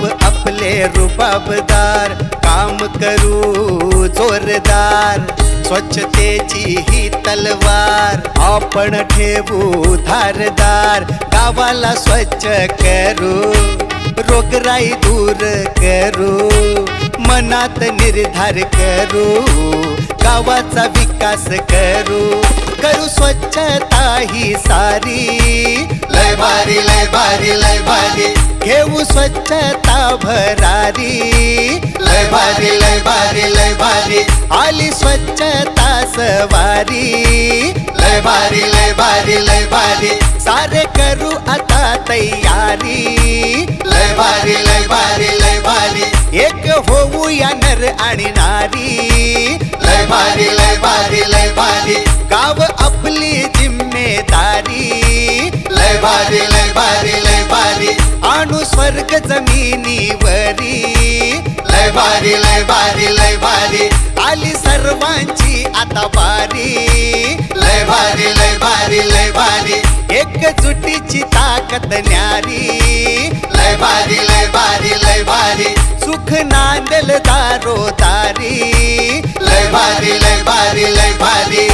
आपले रुबाबदार. काम करू जोरदार. स्वच्छतेची ही तलवार आपण ठेवू धारदार. गावाला स्वच्छ करू रोगराई दूर करू मनात निर्धार करू गावाचा विकास करू. करू स्वच्छता ही सारी. लय बारी लय बारी लय स्वच्छता भरारी. लय भारी लय भारी लय भारी. आली स्वच्छता सवारी. लय भारी लय भारी लय भारी. सारे करू आता तयारी. लय भारी लय भारी लय भारी. एक होऊ या नर आणि नारी. लय भारी लय भारी लय भारी. स्वर्ग जमिनीवरी लय भारी लय भारी लय भारी आली सर्वांची आता बारी लय भारी लय भारी लय भारी एकजुटीची ताकद न्यारी लय भारी लय भारी लय भारी सुख नांदल दारो तारी लय भारी लय भारी लय भारी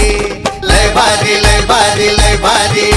लय भारी लय भारी लय भारी